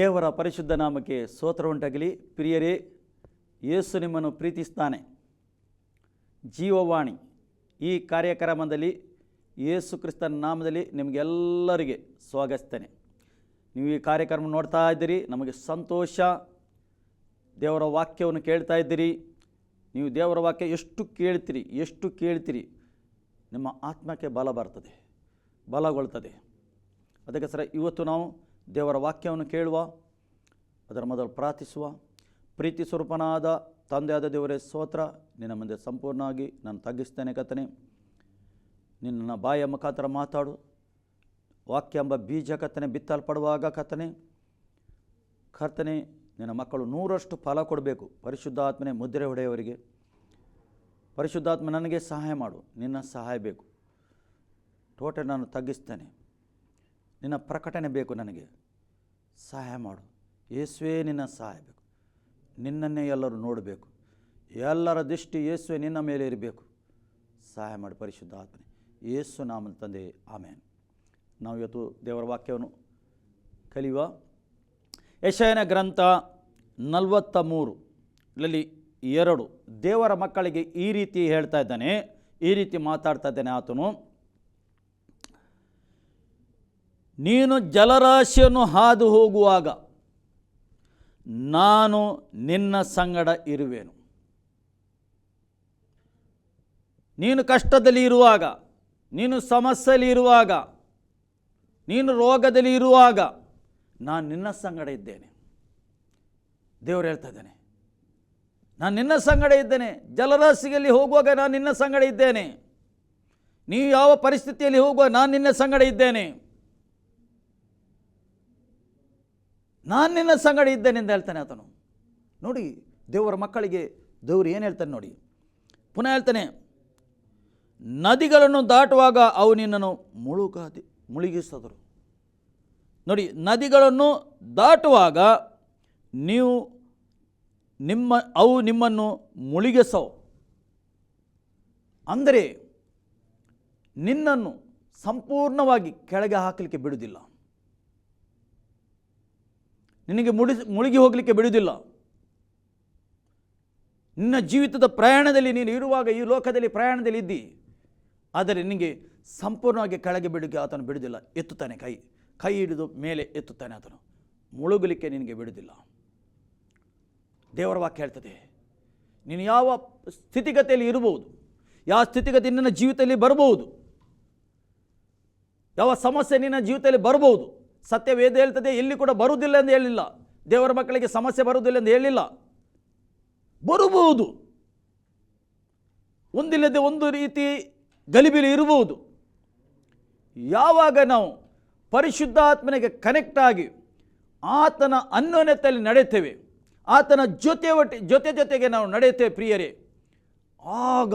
ದೇವರ ಪರಿಶುದ್ಧ ನಾಮಕ್ಕೆ ಸೋತ್ರ ಉಂಟಾಗಲಿ. ಪ್ರಿಯರೇ, ಯೇಸು ನಿಮ್ಮನ್ನು ಪ್ರೀತಿಸ್ತಾನೆ. ಜೀವವಾಣಿ ಈ ಕಾರ್ಯಕ್ರಮದಲ್ಲಿ ಯೇಸು ಕ್ರಿಸ್ತನ ನಾಮದಲ್ಲಿ ನಿಮಗೆಲ್ಲರಿಗೆ ಸ್ವಾಗತಿಸ್ತೇನೆ. ನೀವು ಈ ಕಾರ್ಯಕ್ರಮ ನೋಡ್ತಾ ಇದ್ದೀರಿ, ನಮಗೆ ಸಂತೋಷ. ದೇವರ ವಾಕ್ಯವನ್ನು ಕೇಳ್ತಾ ಇದ್ದೀರಿ. ನೀವು ದೇವರ ವಾಕ್ಯ ಎಷ್ಟು ಕೇಳ್ತೀರಿ ಎಷ್ಟು ಕೇಳ್ತೀರಿ, ನಿಮ್ಮ ಆತ್ಮಕ್ಕೆ ಬಲ ಬರ್ತದೆ, ಬಲಗೊಳ್ತದೆ. ಅದಕ್ಕೋಸ್ಕರ ಇವತ್ತು ನಾವು ದೇವರ ವಾಕ್ಯವನ್ನು ಕೇಳುವ, ಅದರ ಮೊದಲು ಪ್ರಾರ್ಥಿಸುವ, ಪ್ರೀತಿ ಸ್ವರೂಪನಾದ ತಂದೆಯಾದ ದೇವರೇ ಸ್ತೋತ್ರ, ನಿನ್ನ ಮುಂದೆ ಸಂಪೂರ್ಣವಾಗಿ ನಾನು ತಗ್ಗಿಸ್ತೇನೆ ಕಥನೆ ನಿನ್ನ ಬಾಯ ಮುಖಾಂತರ ಮಾತಾಡು. ವಾಕ್ಯ ಎಂಬ ಬೀಜ ಕತ್ತನೆ ಬಿತ್ತಲ್ಪಡುವಾಗ ಕತ್ತನೆ ಕರ್ತನೆ, ನಿನ್ನ ಮಕ್ಕಳು ನೂರಷ್ಟು ಫಲ ಕೊಡಬೇಕು. ಪರಿಶುದ್ಧಾತ್ಮನೇ ಮುದ್ರೆ ಹೊಡೆಯವರಿಗೆ ಪರಿಶುದ್ಧಾತ್ಮ ನನಗೆ ಸಹಾಯ ಮಾಡು. ನಿನ್ನ ಸಹಾಯ ಬೇಕು. ಟೋಟಲ್ ನಾನು ತಗ್ಗಿಸ್ತೇನೆ. ನಿನ್ನ ಪ್ರಕಟಣೆ ಬೇಕು ನನಗೆ. ಸಹಾಯ ಮಾಡು. ಯೇಸುವೆ ನಿನ್ನ ಸಹಾಯ ಬೇಕು. ನಿನ್ನನ್ನೇ ಎಲ್ಲರೂ ನೋಡಬೇಕು. ಎಲ್ಲರ ದೃಷ್ಟಿ ಯೇಸುವೆ ನಿನ್ನ ಮೇಲೆ ಇರಬೇಕು. ಸಹಾಯ ಮಾಡಿ ಪರಿಶುದ್ಧ ಆತ್ಮನೆ ಯೇಸು ನಾಮನ ತಂದೆ. ಆಮೇನು. ನಾವು ಇವತ್ತು ದೇವರ ವಾಕ್ಯವನ್ನು ಕಲಿಯುವ ಯಶಯನ ಗ್ರಂಥ ನಲವತ್ತ ಮೂರು ಇಲ್ಲಿ ಎರಡು ದೇವರ ಮಕ್ಕಳಿಗೆ ಈ ರೀತಿ ಹೇಳ್ತಾ ಇದ್ದಾನೆ. ಈ ರೀತಿ ಮಾತಾಡ್ತಾ ಇದ್ದಾನೆ ಆತನು. ನೀನು ಜಲರಾಶಿಯನ್ನು ಹಾದು ಹೋಗುವಾಗ ನಾನು ನಿನ್ನ ಸಂಗಡ ಇರುವೆನು. ನೀನು ಕಷ್ಟದಲ್ಲಿ ಇರುವಾಗ, ನೀನು ಸಮಸ್ಯೆಯಲ್ಲಿ ಇರುವಾಗ, ನೀನು ರೋಗದಲ್ಲಿ ಇರುವಾಗ ನಾನು ನಿನ್ನ ಸಂಗಡ ಇದ್ದೇನೆ. ದೇವರು ಹೇಳ್ತಾ ಇದ್ದೇನೆ, ನಾನು ನಿನ್ನ ಸಂಗಡ ಇದ್ದೇನೆ. ಜಲರಾಶಿಯಲ್ಲಿ ಹೋಗುವಾಗ ನಾನು ನಿನ್ನ ಸಂಗಡ ಇದ್ದೇನೆ. ನೀವು ಯಾವ ಪರಿಸ್ಥಿತಿಯಲ್ಲಿ ಹೋಗುವಾಗ ನಾನು ನಿನ್ನ ಸಂಗಡ ಇದ್ದೇನೆ. ನಾನು ನಿನ್ನ ಸಂಗಡ ಇದ್ದೇನೆ ಅಂತ ಹೇಳ್ತಾನೆ ಆತನು. ನೋಡಿ, ದೇವರ ಮಕ್ಕಳಿಗೆ ದೇವರು ಏನು ಹೇಳ್ತಾನೆ ನೋಡಿ. ಪುನಃ ಹೇಳ್ತಾನೆ, ನದಿಗಳನ್ನು ದಾಟುವಾಗ ಅವು ನಿನ್ನನ್ನು ಮುಳುಗಾದಿ, ಮುಳುಗಿಸಿದರು. ನೋಡಿ, ನದಿಗಳನ್ನು ದಾಟುವಾಗ ನೀವು ನಿಮ್ಮ, ಅವು ನಿಮ್ಮನ್ನು ಮುಳುಗಿಸವು. ಅಂದರೆ ನಿನ್ನನ್ನು ಸಂಪೂರ್ಣವಾಗಿ ಕೆಳಗೆ ಹಾಕಲಿಕ್ಕೆ ಬಿಡುವುದಿಲ್ಲ. ನಿನಗೆ ಮುಡಿ ಮುಳುಗಿ ಹೋಗಲಿಕ್ಕೆ ಬಿಡುವುದಿಲ್ಲ. ನಿನ್ನ ಜೀವಿತದ ಪ್ರಯಾಣದಲ್ಲಿ ನೀನು ಇರುವಾಗ ಈ ಲೋಕದಲ್ಲಿ ಪ್ರಯಾಣದಲ್ಲಿ ಇದ್ದಿ. ಆದರೆ ನಿನಗೆ ಸಂಪೂರ್ಣವಾಗಿ ಕೆಳಗೆ ಬಿಡುಗೆ ಆತನು ಬಿಡುವುದಿಲ್ಲ. ಎತ್ತುತ್ತಾನೆ ಕೈ. ಕೈ ಹಿಡಿದು ಮೇಲೆ ಎತ್ತುತ್ತಾನೆ ಆತನು. ಮುಳುಗಲಿಕ್ಕೆ ನಿನಗೆ ಬಿಡುವುದಿಲ್ಲ. ದೇವರ ವಾಕ್ಯ ಹೇಳ್ತದೆ, ನೀನು ಯಾವ ಸ್ಥಿತಿಗತಿಯಲ್ಲಿ ಇರಬಹುದು, ಯಾವ ಸ್ಥಿತಿಗತಿ ನಿನ್ನ ಜೀವಿತದಲ್ಲಿ ಬರಬಹುದು, ಯಾವ ಸಮಸ್ಯೆ ನಿನ್ನ ಜೀವಿತದಲ್ಲಿ ಬರಬಹುದು ಸತ್ಯ ವೇದ ಹೇಳ್ತದೆ, ಇಲ್ಲಿ ಕೂಡ ಬರುವುದಿಲ್ಲ ಎಂದು ಹೇಳಿಲ್ಲ. ದೇವರ ಮಕ್ಕಳಿಗೆ ಸಮಸ್ಯೆ ಬರುವುದಿಲ್ಲ ಎಂದು ಹೇಳಿಲ್ಲ. ಬರಬಹುದು. ಒಂದಿಲ್ಲದೆ ಒಂದು ರೀತಿ ಗಲಿಬಿಲಿ ಇರಬಹುದು. ಯಾವಾಗ ನಾವು ಪರಿಶುದ್ಧಾತ್ಮನಿಗೆ ಕನೆಕ್ಟ್ ಆಗಿ ಆತನ ಅನ್ಯೋನ್ಯತೆಯಲ್ಲಿ ನಡೆಯುತ್ತೇವೆ, ಆತನ ಜೊತೆ ಒಟ್ಟಿ, ಜೊತೆ ಜೊತೆಗೆ ನಾವು ನಡೆಯುತ್ತೇವೆ ಪ್ರಿಯರೇ, ಆಗ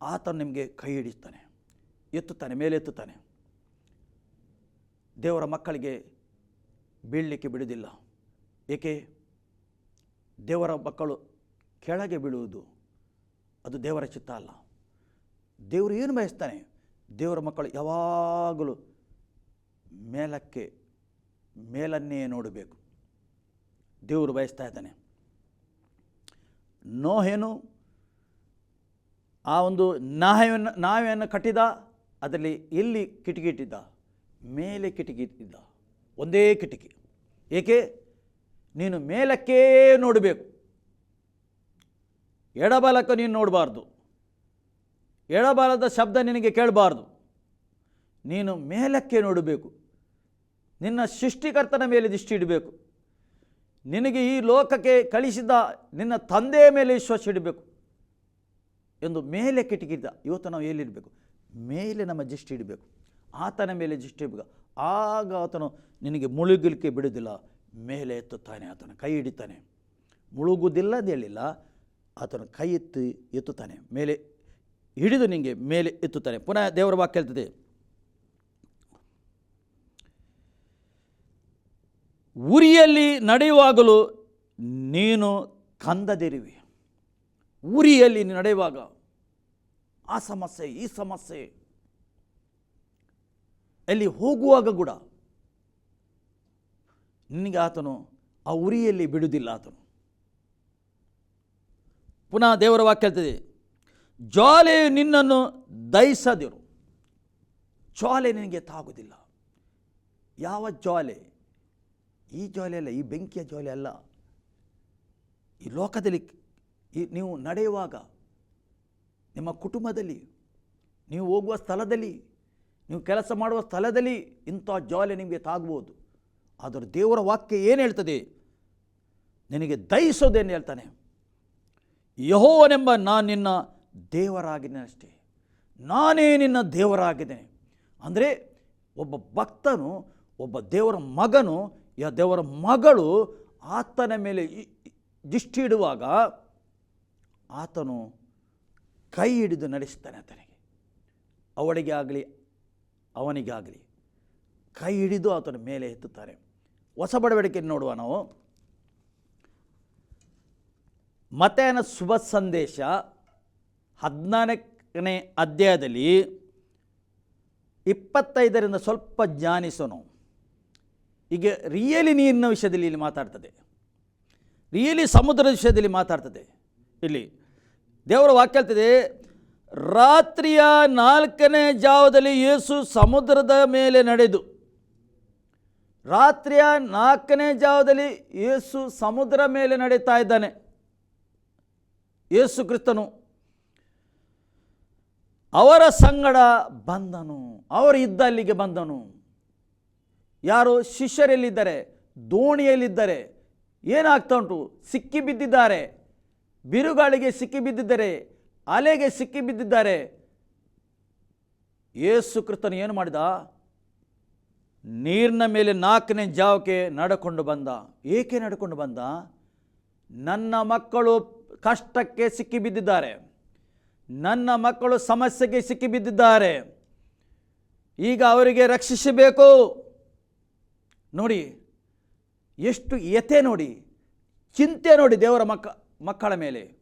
ಆತ ನಿಮಗೆ ಕೈ ಹಿಡಿಸ್ತಾನೆ ಎತ್ತುತ್ತಾನೆ, ಮೇಲೆ ಎತ್ತುತ್ತಾನೆ. ದೇವರ ಮಕ್ಕಳಿಗೆ ಬೀಳಲಿಕ್ಕೆ ಬಿಡುವುದಿಲ್ಲ. ಏಕೆ? ದೇವರ ಮಕ್ಕಳು ಕೆಳಗೆ ಬೀಳುವುದು ಅದು ದೇವರ ಚಿತ್ತ ಅಲ್ಲ. ದೇವರು ಏನು ಬಯಸ್ತಾನೆ? ದೇವರ ಮಕ್ಕಳು ಯಾವಾಗಲೂ ಮೇಲಕ್ಕೆ, ಮೇಲನ್ನೇ ನೋಡಬೇಕು. ದೇವರು ಬಯಸ್ತಾ ಇದ್ದಾನೆ. ನೋಹೇನು ಆ ಒಂದು ನಾವೆಯನ್ನು ನಾವೆಯನ್ನು ಕಟ್ಟಿದ, ಅದರಲ್ಲಿ ಎಲ್ಲಿ ಕಿಟಕಿ ಇಟ್ಟಿದ್ದ? ಮೇಲೆ ಕಿಟಕಿ ಇದ್ದ. ಒಂದೇ ಕಿಟಕಿ. ಏಕೆ? ನೀನು ಮೇಲಕ್ಕೇ ನೋಡಬೇಕು. ಎಡಬಲಕ್ಕೆ ನೀನು ನೋಡಬಾರ್ದು. ಎಡಬಲದ ಶಬ್ದ ನಿನಗೆ ಕೇಳಬಾರ್ದು. ನೀನು ಮೇಲಕ್ಕೆ ನೋಡಬೇಕು. ನಿನ್ನ ಸೃಷ್ಟಿಕರ್ತನ ಮೇಲೆ ದೃಷ್ಟಿ ಇಡಬೇಕು. ನಿನಗೆ ಈ ಲೋಕಕ್ಕೆ ಕಳಿಸಿದ ನಿನ್ನ ತಂದೆಯ ಮೇಲೆ ವಿಶ್ವಾಸ ಇಡಬೇಕು. ಎಂದು ಮೇಲೆ ಕಿಟಕಿದ್ದ ಇವತ್ತು ನಾವು ಎಲ್ಲಿಡಬೇಕು ಮೇಲೆ ನಮ್ಮ ದೃಷ್ಟಿ ಇಡಬೇಕು. ಆತನ ಮೇಲೆ ದೃಷ್ಟಿ ಆಗ ಆತನು ನಿನಗೆ ಮುಳುಗಲಿಕ್ಕೆ ಬಿಡುವುದಿಲ್ಲ, ಮೇಲೆ ಎತ್ತುತ್ತಾನೆ ಆತನ, ಕೈ ಹಿಡಿತಾನೆ. ಮುಳುಗುವುದಿಲ್ಲ ಅಂತ ಹೇಳಿಲ್ಲ, ಆತನು ಕೈ ಎತ್ತಿ ಎತ್ತುತ್ತಾನೆ, ಮೇಲೆ ಹಿಡಿದು ನಿನಗೆ ಮೇಲೆ ಎತ್ತುತ್ತಾನೆ. ಪುನಃ ದೇವರ ವಾಕ್ಯ ಹೇಳ್ತದೆ, ಉರಿಯಲ್ಲಿ ನಡೆಯುವಾಗಲೂ ನೀನು ಕಂದದಿರುವಿ. ಉರಿಯಲ್ಲಿ ನಡೆಯುವಾಗ ಆ ಸಮಸ್ಯೆ, ಈ ಸಮಸ್ಯೆ ಅಲ್ಲಿ ಹೋಗುವಾಗ ಕೂಡ ನಿನಗೆ ಆತನು ಆ ಉರಿಯಲ್ಲಿ ಬಿಡುವುದಿಲ್ಲ ಆತನು. ಪುನಃ ದೇವರ ವಾಕ್ಯ ಹೇಳ್ತದೆ, ಜ್ವಾಲೆಯು ನಿನ್ನನ್ನು ದಯಿಸದಿರು ಜ್ವಾಲೆ ನಿನಗೆ ತಾಗುವುದಿಲ್ಲ. ಯಾವ ಜ್ವಾಲೆ? ಈ ಜ್ವಾಲೆ ಅಲ್ಲ, ಈ ಬೆಂಕಿಯ ಜ್ವಾಲೆ ಅಲ್ಲ. ಈ ಲೋಕದಲ್ಲಿ ಈ ನೀವು ನಡೆಯುವಾಗ, ನಿಮ್ಮ ಕುಟುಂಬದಲ್ಲಿ, ನೀವು ಹೋಗುವ ಸ್ಥಳದಲ್ಲಿ ನೀವು ಕೆಲಸ ಮಾಡುವ ಸ್ಥಳದಲ್ಲಿ ಇಂಥ ಜಾಲಿ ನಿಮಗೆ ತಾಗ್ಬೋದು. ಆದರೆ ದೇವರ ವಾಕ್ಯ ಏನು ಹೇಳ್ತದೆ? ನಿನಗೆ ದಹಿಸೋದೇನು ಹೇಳ್ತಾನೆ? ಯಹೋವನೆಂಬ ನಾನು ನಿನ್ನ ದೇವರಾಗಿದ್ದೇನೆ ಅಷ್ಟೇ. ನಾನೇ ನಿನ್ನ ದೇವರಾಗಿದ್ದೇನೆ. ಅಂದರೆ ಒಬ್ಬ ಭಕ್ತನು, ಒಬ್ಬ ದೇವರ ಮಗನು, ಯಾ ದೇವರ ಮಗಳು ಆತನ ಮೇಲೆ ದಿಷ್ಟಿ ಇಡುವಾಗ ಆತನು ಕೈ ಹಿಡಿದು ನಡೆಸ್ತಾನೆ ಆತನಿಗೆ. ಅವಳಿಗೆ ಆಗಲಿ ಅವನಿಗೆ ಆಗಲಿ ಕೈ ಹಿಡಿದು ಆತನ ಮೇಲೆ ಎತ್ತುತ್ತಾರೆ. ಹೊಸ ಬಡವಡಿಕೆ ನೋಡುವ ನಾವು. ಮತೇನ ಶುಭ ಸಂದೇಶ ಹದಿನಾಲ್ಕನೇ ಅಧ್ಯಾಯದಲ್ಲಿ ಇಪ್ಪತ್ತೈದರಿಂದ ಸ್ವಲ್ಪ ಜ್ಞಾನಿಸೋನು ಈಗ ರಿಯಲಿ ನೀರಿನ ವಿಷಯದಲ್ಲಿ ಇಲ್ಲಿ ಮಾತಾಡ್ತದೆ. ರಿಯಲಿ ಸಮುದ್ರದ ವಿಷಯದಲ್ಲಿ ಮಾತಾಡ್ತದೆ. ಇಲ್ಲಿ ದೇವರ ವಾಕ್ಯ ಹೇಳ್ತದೆ ರಾತ್ರಿಯ ನಾಲ್ಕನೇ ಜಾವದಲ್ಲಿ ಯೇಸು ಸಮುದ್ರದ ಮೇಲೆ ನಡೆದು, ರಾತ್ರಿಯ ನಾಲ್ಕನೇ ಜಾವದಲ್ಲಿ ಯೇಸು ಸಮುದ್ರ ಮೇಲೆ ನಡೀತಾ ಇದ್ದಾನೆ. ಯೇಸು ಕ್ರಿಸ್ತನು ಅವರ ಸಂಗಡ ಬಂದನು, ಅವರು ಇದ್ದ ಅಲ್ಲಿಗೆ ಬಂದನು. ಯಾರು ಶಿಷ್ಯರಲ್ಲಿದ್ದಾರೆ, ದೋಣಿಯಲ್ಲಿದ್ದಾರೆ, ಏನಾಗ್ತಾ ಉಂಟು? ಸಿಕ್ಕಿ ಬಿದ್ದಿದ್ದಾರೆ, ಬಿರುಗಾಳಿಗೆ ಸಿಕ್ಕಿ ಬಿದ್ದಿದ್ದಾರೆ ಅಲೆಗೆ ಸಿಕ್ಕಿ ಬಿದ್ದಿದ್ದಾರೆ. ಏಸು ಕೃತನು ಏನು ಮಾಡಿದ? ನೀರಿನ ಮೇಲೆ ನಾಲ್ಕನೇ ಜಾವಕ್ಕೆ ನಡ್ಕೊಂಡು ಬಂದ. ಏಕೆ ನಡ್ಕೊಂಡು ಬಂದ? ನನ್ನ ಮಕ್ಕಳು ಕಷ್ಟಕ್ಕೆ ಸಿಕ್ಕಿ ಬಿದ್ದಿದ್ದಾರೆ. ನನ್ನ ಮಕ್ಕಳು ಸಮಸ್ಯೆಗೆ ಸಿಕ್ಕಿ ಬಿದ್ದಿದ್ದಾರೆ. ಈಗ ಅವರಿಗೆ ರಕ್ಷಿಸಬೇಕು. ನೋಡಿ, ಎಷ್ಟು ಯತೆ ನೋಡಿ, ಚಿಂತೆ ನೋಡಿ ದೇವರ ಮಕ್ಕ, ಮಕ್ಕಳ ಮೇಲೆ.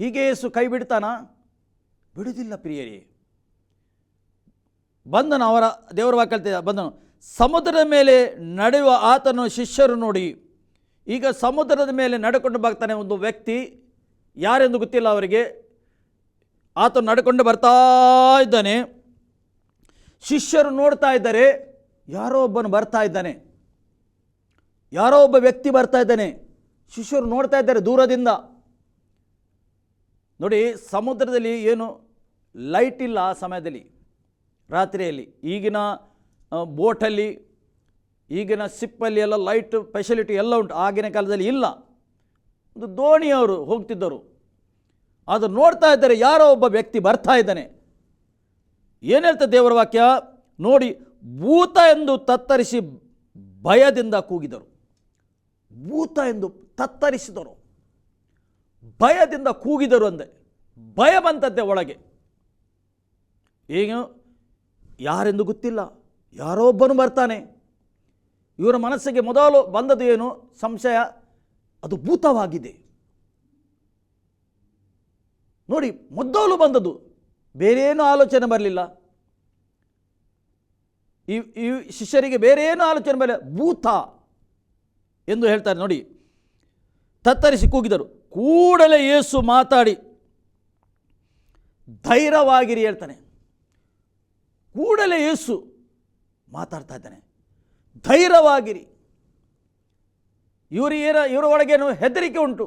ಹೀಗೆ ಯೇಸು ಕೈ ಬಿಡ್ತಾನ? ಬಿಡುವುದಿಲ್ಲ ಪ್ರಿಯರಿ. ಬಂದನು ಅವರ, ದೇವರ ವಾಕ್ಯ ಬಂದನು. ಸಮುದ್ರದ ಮೇಲೆ ನಡೆಯುವ ಆತನು ಶಿಷ್ಯರು ನೋಡಿ, ಈಗ ಸಮುದ್ರದ ಮೇಲೆ ನಡ್ಕೊಂಡು ಬರ್ತಾನೆ ಒಂದು ವ್ಯಕ್ತಿ, ಯಾರೆಂದು ಗೊತ್ತಿಲ್ಲ ಅವರಿಗೆ. ಆತನು ನಡ್ಕೊಂಡು ಬರ್ತಾ ಇದ್ದಾನೆ. ಶಿಷ್ಯರು ನೋಡ್ತಾ ಇದ್ದಾರೆ, ಯಾರೋ ಒಬ್ಬನು ಬರ್ತಾ ಇದ್ದಾನೆ. ಯಾರೋ ಒಬ್ಬ ವ್ಯಕ್ತಿ ಬರ್ತಾ ಇದ್ದಾನೆ. ಶಿಷ್ಯರು ನೋಡ್ತಾ ಇದ್ದಾರೆ ದೂರದಿಂದ. ನೋಡಿ, ಸಮುದ್ರದಲ್ಲಿ ಏನು ಲೈಟ್ ಇಲ್ಲ ಆ ಸಮಯದಲ್ಲಿ, ರಾತ್ರಿಯಲ್ಲಿ. ಈಗಿನ ಬೋಟಲ್ಲಿ, ಈಗಿನ ಸಿಪ್ಪಲ್ಲಿ ಎಲ್ಲ ಲೈಟ್ ಫೆಸಿಲಿಟಿ ಎಲ್ಲ ಉಂಟು. ಆಗಿನ ಕಾಲದಲ್ಲಿ ಇಲ್ಲ. ಒಂದು ದೋಣಿಯವರು ಹೋಗ್ತಿದ್ದರು. ಅದು ನೋಡ್ತಾ ಇದ್ದಾರೆ, ಯಾರೋ ಒಬ್ಬ ವ್ಯಕ್ತಿ ಬರ್ತಾ ಇದ್ದಾನೆ. ಏನು ಹೇಳ್ತದೆ ದೇವರ ವಾಕ್ಯ? ನೋಡಿ, ಭೂತ ಎಂದು ತತ್ತರಿಸಿ ಭಯದಿಂದ ಕೂಗಿದರು. ಭೂತ ಎಂದು ತತ್ತರಿಸಿದರು. ಭಯದಿಂದ ಕೂಗಿದರು ಅಂದೆ. ಭಯ ಬಂತದ್ದೆ ಒಳಗೆ. ಏನು ಯಾರೆಂದು ಗೊತ್ತಿಲ್ಲ. ಯಾರೋ ಒಬ್ಬನು ಬರ್ತಾನೆ. ಇವರ ಮನಸ್ಸಿಗೆ ಮೊದಲು ಬಂದದ್ದು ಏನು? ಸಂಶಯ. ಅದು ಭೂತವಾಗಿದೆ. ನೋಡಿ, ಮೊದಲು ಬಂದದ್ದು. ಬೇರೇನೂ ಆಲೋಚನೆ ಬರಲಿಲ್ಲ. ಈ ಈ ಶಿಷ್ಯರಿಗೆ ಬೇರೆ ಏನು ಆಲೋಚನೆ ಬರಲಿಲ್ಲ. ಭೂತ ಎಂದು ಹೇಳ್ತಾರೆ ನೋಡಿ. ತತ್ತರಿಸಿ ಕೂಗಿದರು. ಕೂಡಲೇ ಯೇಸು ಮಾತಾಡಿ, ಧೈರ್ಯವಾಗಿರಿ ಹೇಳ್ತಾನೆ. ಕೂಡಲೇ ಯೇಸು ಮಾತಾಡ್ತಾ ಇದ್ದಾನೆ. ಧೈರ್ಯವಾಗಿರಿ. ಇವರು ಏನ ಇವರ ಒಳಗೇನು ಹೆದರಿಕೆ ಉಂಟು.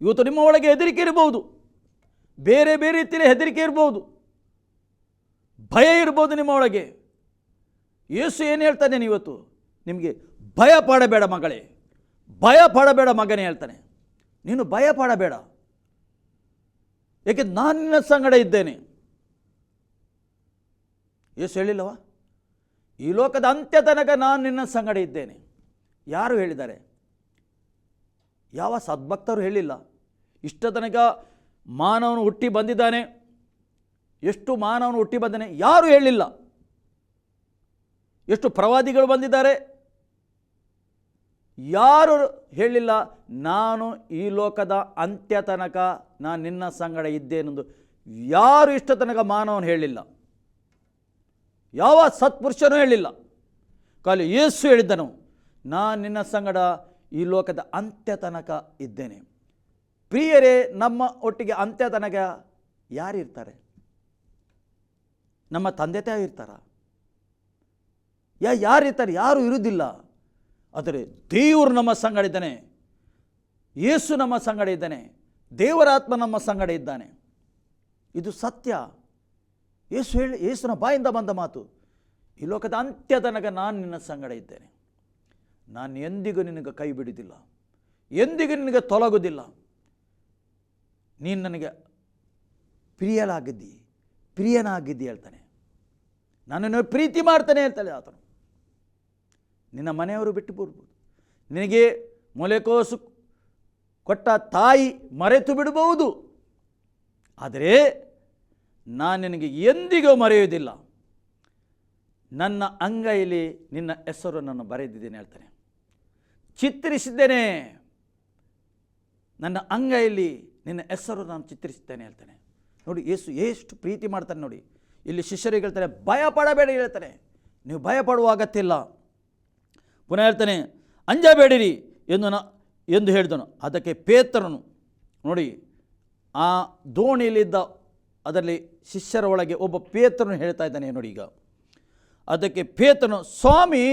ಇವತ್ತು ನಿಮ್ಮ ಒಳಗೆ ಹೆದರಿಕೆ ಇರ್ಬೋದು. ಬೇರೆ ಬೇರೆ ರೀತಿಯಲ್ಲಿ ಹೆದರಿಕೆ ಇರ್ಬೋದು. ಭಯ ಇರ್ಬೋದು ನಿಮ್ಮ ಒಳಗೆ. ಯೇಸು ಏನು ಹೇಳ್ತಾನೆ ಇವತ್ತು ನಿಮಗೆ ಭಯ ಪಡಬೇಡ ಮಗಳೇ. ಭಯ ಪಡಬೇಡ ಮಗನೇ ಹೇಳ್ತಾನೆ. ನೀನು ಭಯ ಪಡಬೇಡ. ಏಕೆ ನಾನು ನಿನ್ನ ಸಂಗಡ ಇದ್ದೇನೆ. ಯೇಸು ಹೇಳಿಲ್ಲವ? ಈ ಲೋಕದ ಅಂತ್ಯ ತನಕ ನಾನು ನಿನ್ನ ಸಂಗಡ ಇದ್ದೇನೆ. ಯಾರು ಹೇಳಿದ್ದಾರೆ? ಯಾವ ಸದ್ಭಕ್ತರು ಹೇಳಿಲ್ಲ. ಇಷ್ಟ ತನಕ ಮಾನವನು ಹುಟ್ಟಿ ಬಂದಿದ್ದಾನೆ. ಎಷ್ಟು ಮಾನವನು ಹುಟ್ಟಿ ಬಂದಾನೆ ಯಾರು ಹೇಳಿಲ್ಲ. ಎಷ್ಟು ಪ್ರವಾದಿಗಳು ಬಂದಿದ್ದಾರೆ? ಯಾರು ಹೇಳಿಲ್ಲ, ನಾನು ಈ ಲೋಕದ ಅಂತ್ಯ ತನಕ ನಾನು ನಿನ್ನ ಸಂಗಡ ಇದ್ದೇನೆಂದು ಯಾರು ಇಷ್ಟ ತನಕ ಮಾನವನು ಹೇಳಿಲ್ಲ. ಯಾವ ಸತ್ಪುರುಷನೂ ಹೇಳಿಲ್ಲ. ಕಾಲು ಯೇಸು ಹೇಳಿದ್ದನು, ನಾನು ನಿನ್ನ ಸಂಗಡ ಈ ಲೋಕದ ಅಂತ್ಯ ತನಕ ಇದ್ದೇನೆ. ಪ್ರಿಯರೇ, ನಮ್ಮ ಒಟ್ಟಿಗೆ ಅಂತ್ಯ ತನಕ ಯಾರಿರ್ತಾರೆ? ನಮ್ಮ ತಂದೆ ತಾಯಿ ಇರ್ತಾರ ಯಾ ಯಾರಿರ್ತಾರೆ? ಯಾರು ಇರುವುದಿಲ್ಲ ಆದರೆ ದೇವರು ನಮ್ಮ ಸಂಗಡ ಇದ್ದಾನೆ. ಯೇಸು ನಮ್ಮ ಸಂಗಡ ಇದ್ದಾನೆ. ದೇವರಾತ್ಮ ನಮ್ಮ ಸಂಗಡ ಇದ್ದಾನೆ. ಇದು ಸತ್ಯ. ಯೇಸು ಹೇಳಿ, ಯೇಸುನ ಬಾಯಿಂದ ಬಂದ ಮಾತು, ಈ ಲೋಕದ ಅಂತ್ಯ ತನಕ ನಾನು ನಿನ್ನ ಸಂಗಡ ಇದ್ದೇನೆ. ನಾನು ಎಂದಿಗೂ ನಿನಗೆ ಕೈ ಬಿಡುವುದಿಲ್ಲ. ಎಂದಿಗೂ ನಿನಗೆ ತೊಲಗುವುದಿಲ್ಲ. ನೀನು ನನಗೆ ಪ್ರಿಯಲಾಗಿದ್ದಿ ಪ್ರಿಯನಾಗಿದ್ದಿ ಹೇಳ್ತಾನೆ. ನಾನು ನಿನ್ನ ಪ್ರೀತಿ ಮಾಡ್ತಾನೆ ಹೇಳ್ತಾನೆ ಆತನು. ನಿನ್ನ ಮನೆಯವರು ಬಿಟ್ಟು ಬಿಡ್ಬೋದು ನಿನಗೆ ಮೊಲೆಕೋಸು ಕೊಟ್ಟ ತಾಯಿ ಮರೆತು ಬಿಡಬಹುದು. ಆದರೆ ನಾನು ನಿನಗೆ ಎಂದಿಗೂ ಮರೆಯುವುದಿಲ್ಲ. ನನ್ನ ಅಂಗೈಲಿ ನಿನ್ನ ಹೆಸರು ನಾನು ಬರೆದಿದ್ದೇನೆ ಹೇಳ್ತಾನೆ. ಚಿತ್ರಿಸಿದ್ದೇನೆ ನನ್ನ ಅಂಗೈಲಿ ನಿನ್ನ ಹೆಸರು ನಾನು ಚಿತ್ರಿಸಿದ್ದೇನೆ ಹೇಳ್ತಾನೆ. ನೋಡಿ, ಯೇಸು ಎಷ್ಟು ಪ್ರೀತಿ ಮಾಡ್ತಾನೆ ನೋಡಿ. ಇಲ್ಲಿ ಶಿಷ್ಯರಿಗೆ ಹೇಳ್ತಾರೆ ಭಯ ಪಡಬೇಡ ಹೇಳ್ತಾರೆ ನೀವು ಭಯ ಪಡುವ ಅಗತ್ಯ ಇಲ್ಲ. ಪುನಃ ಹೇಳ್ತಾನೆ ಅಂಜಬೇಡಿರಿ ಎಂದು ನ, ಎಂದು ಹೇಳಿದನು. ಅದಕ್ಕೆ ಪೇತ್ರನು, ನೋಡಿ, ಆ ದೋಣಿಯಲ್ಲಿದ್ದ ಅದರಲ್ಲಿ ಶಿಷ್ಯರ ಒಳಗೆ ಒಬ್ಬ ಪೇತ್ರನು ಹೇಳ್ತಾ ಇದ್ದಾನೆ ನೋಡಿ ಈಗ. ಅದಕ್ಕೆ ಪೇತ್ರನು, ಸ್ವಾಮಿ,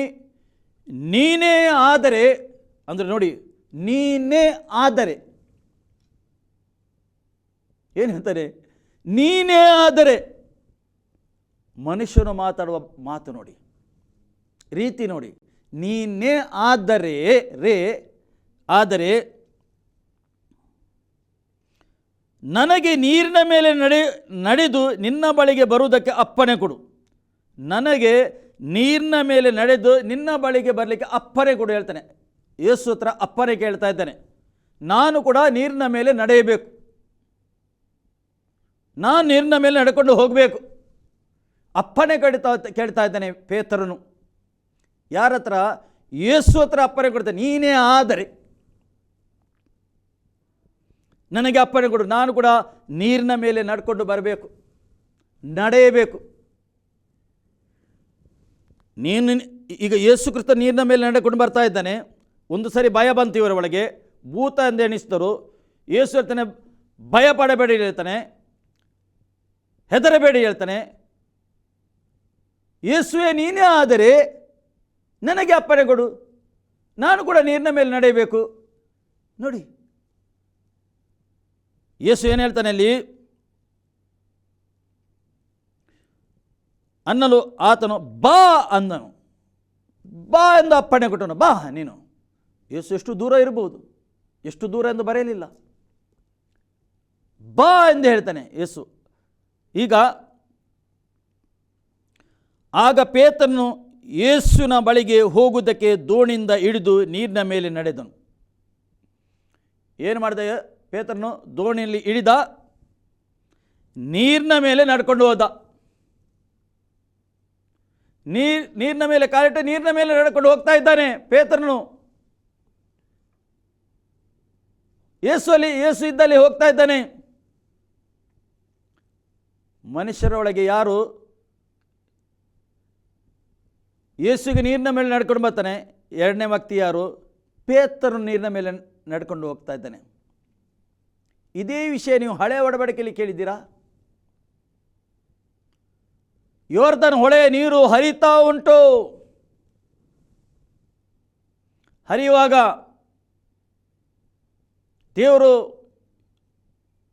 ನೀನೇ ಆದರೆ, ಅಂದರೆ ನೋಡಿ, ನೀನೇ ಆದರೆ. ಏನು ಹೇಳ್ತಾರೆ? ನೀನೇ ಆದರೆ. ಮನುಷ್ಯನು ಮಾತಾಡುವ ಮಾತು ನೋಡಿ, ರೀತಿ ನೋಡಿ. ನೀನೇ ಆದರೆ, ರೇ, ಆದರೆ ನನಗೆ ನೀರಿನ ಮೇಲೆ ನಡೆ, ನಡೆದು ನಿನ್ನ ಬಳಿಗೆ ಬರುವುದಕ್ಕೆ ಅಪ್ಪಣೆ ಕೊಡು. ನನಗೆ ನೀರಿನ ಮೇಲೆ ನಡೆದು ನಿನ್ನ ಬಳಿಗೆ ಬರಲಿಕ್ಕೆ ಅಪ್ಪಣೆ ಕೊಡು ಹೇಳ್ತಾನೆ. ಯೇಸು ಹತ್ರ ಅಪ್ಪಣೆ ಕೇಳ್ತಾ ಇದ್ದಾನೆ. ನಾನು ಕೂಡ ನೀರಿನ ಮೇಲೆ ನಡೆಯಬೇಕು. ನಾನು ನೀರಿನ ಮೇಲೆ ನಡ್ಕೊಂಡು ಹೋಗಬೇಕು. ಅಪ್ಪಣೆ ಕಡಿತಾ ಕೇಳ್ತಾ ಇದ್ದಾನೆ ಪೇತ್ರನು. ಯಾರ ಹತ್ರ? ಯೇಸು ಹತ್ರ ಅಪ್ಪಣೆ ಕೊಡ್ತಾನೆ. ನೀನೇ ಆದರೆ. ನನಗೆ ಅಪ್ಪಣೆ ಕೊಡು. ನಾನು ಕೂಡ ನೀರಿನ ಮೇಲೆ ನಡ್ಕೊಂಡು ಬರಬೇಕು. ನಡೆಯಬೇಕು. ನೀನು ಈಗ ಯೇಸು ನೀರಿನ ಮೇಲೆ ನಡೆಕೊಂಡು ಬರ್ತಾ ಇದ್ದಾನೆ. ಒಂದು ಸರಿ ಭಯ ಬಂತು ಇವರ ಒಳಗೆ. ಭೂತ ಎಂದು ಎಣಿಸಿದರು. ಯೇಸು ಹೇಳ್ತಾನೆ, ಭಯ ಪಡಬೇಡಿ ಹೇಳ್ತಾನೆ. ಹೆದರಬೇಡಿ ಹೇಳ್ತಾನೆ. ಯೇಸುವೆ, ನೀನೇ ಆದರೆ ನನಗೆ ಅಪ್ಪಣೆ ಕೊಡು. ನಾನು ಕೂಡ ನೀರಿನ ಮೇಲೆ ನಡೆಯಬೇಕು. ನೋಡಿ. ಯೇಸು ಏನು ಹೇಳ್ತಾನೆ ಅಲ್ಲಿ? ಅನ್ನಲು ಆತನು, ಬಾ ಅಂದನು. ಬಾ ಎಂದು ಅಪ್ಪಣೆ ಕೊಟ್ಟನು. ಬಾ ನೀನು. ಯೇಸು ಎಷ್ಟು ದೂರ ಇರಬಹುದು. ಎಷ್ಟು ದೂರ ಎಂದು ಬರೆಯಲಿಲ್ಲ. ಬಾ ಎಂದು ಹೇಳ್ತಾನೆ ಯೇಸು. ಈಗ, ಆಗ ಪೇತನು ಯೇಸುವಿನ ಬಳಿಗೆ ಹೋಗುವುದಕ್ಕೆ ದೋಣಿಯಿಂದ ಹಿಡಿದು ನೀರಿನ ಮೇಲೆ ನಡೆದನು. ಏನು ಮಾಡಿದ ಪೇತ್ರನು? ದೋಣಿಯಲ್ಲಿ ಇಳಿದ, ನೀರಿನ ಮೇಲೆ ನಡ್ಕೊಂಡು ಹೋದ. ನೀರ್, ನೀರಿನ ಮೇಲೆ ಕಾಲಿಟ್ಟು ನೀರಿನ ಮೇಲೆ ನಡ್ಕೊಂಡು ಹೋಗ್ತಾ ಇದ್ದಾನೆ ಪೇತ್ರನು. ಯೇಸು ಅಲ್ಲಿ, ಯೇಸು ಇದ್ದಲ್ಲಿ ಹೋಗ್ತಾ ಇದ್ದಾನೆ. ಮನುಷ್ಯರ ಒಳಗೆ ಯಾರು ಯೇಸುಗೆ ನೀರಿನ ಮೇಲೆ ನಡ್ಕೊಂಡು ಬರ್ತಾನೆ. ಎರಡನೇ ವ್ಯಕ್ತಿ ಯಾರು? ಪೇತ್ರನು ನೀರಿನ ಮೇಲೆ ನಡ್ಕೊಂಡು ಹೋಗ್ತಾ ಇದ್ದಾನೆ. ಇದೇ ವಿಷಯ ನೀವು ಹಳೆ ಒಡಬಡಿಕೆಯಲ್ಲಿ ಕೇಳಿದ್ದೀರಾ? ಯೋರ್ದನ್ ಹೊಳೆ ನೀರು ಹರಿತಾ ಉಂಟು. ಹರಿಯುವಾಗ ದೇವರು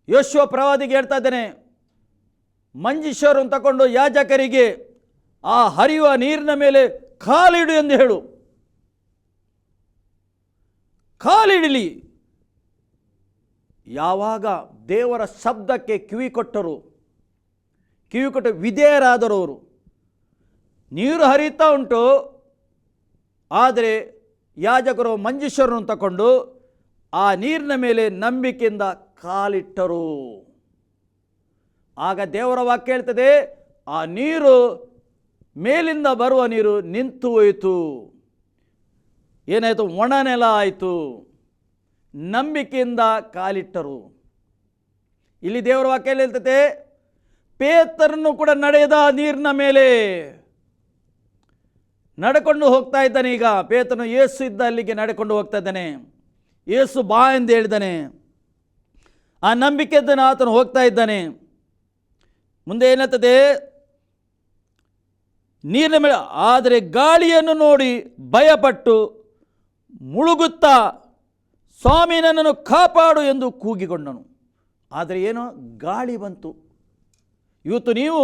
ಯೋಶ್ವ ಪ್ರವಾದಿಗೆ ಹೇಳ್ತಾ ಇದ್ದಾನೆ, ಮಂಜೀಶ್ವರನ್ನು ತಗೊಂಡು ಯಾಜಕರಿಗೆ ಆ ಹರಿಯುವ ನೀರಿನ ಮೇಲೆ ಕಾಲಿಡು ಎಂದು ಹೇಳು. ಕಾಲಿಡಲಿ. ಯಾವಾಗ ದೇವರ ಶಬ್ದಕ್ಕೆ ಕಿವಿ ಕೊಟ್ಟರು, ಕಿವಿ ಕೊಟ್ಟು ವಿಧೇಯರಾದರು ಅವರು. ನೀರು ಹರಿಯುತ್ತಾ ಉಂಟು, ಆದರೆ ಯಾಜಕರು ಮಂಜೇಶ್ವರನ್ನು ತಗೊಂಡು ಆ ನೀರಿನ ಮೇಲೆ ನಂಬಿಕೆಯಿಂದ ಕಾಲಿಟ್ಟರು. ಆಗ ದೇವರ ವಾಕ್ಯ ಹೇಳ್ತದೆ, ಆ ನೀರು ಮೇಲಿಂದ ಬರುವ ನೀರು ನಿಂತು ಹೋಯಿತು. ಏನಾಯಿತು? ಒಣ ನೆಲ ಆಯಿತು. ನಂಬಿಕೆಯಿಂದ ಕಾಲಿಟ್ಟರು. ಇಲ್ಲಿ ದೇವರ ವಾಕ್ಯಲ್ಲಿ ಹೇಳ್ತದೆ ಪೇತರನ್ನು ಕೂಡ ನಡೆಯದ ನೀರಿನ ಮೇಲೆ. ನಡ್ಕೊಂಡು ಹೋಗ್ತಾ ಇದ್ದಾನೆ ಈಗ. ಪೇತನು ಏಸು ಇದ್ದ ಅಲ್ಲಿಗೆ ನಡ್ಕೊಂಡು ಹೋಗ್ತಾ ಇದ್ದಾನೆ. ಏಸು ಬಾ ಎಂದು ಹೇಳಿದ್ದಾನೆ. ಆ ನಂಬಿಕೆದ್ದನ್ನು ಆತನು ಹೋಗ್ತಾ ಇದ್ದಾನೆ. ಮುಂದೆ ಏನಾಗ್ತದೆ ನೀರಿನ ಮೇಲೆ, ಆದರೆ ಗಾಳಿಯನ್ನು ನೋಡಿ ಭಯಪಟ್ಟು ಮುಳುಗುತ್ತಾ ಸ್ವಾಮಿ ನನ್ನನ್ನು ಕಾಪಾಡು ಎಂದು ಕೂಗಿಕೊಂಡನು. ಆದರೆ ಏನೋ? ಗಾಳಿ ಬಂತು. ಇವತ್ತು ನೀವು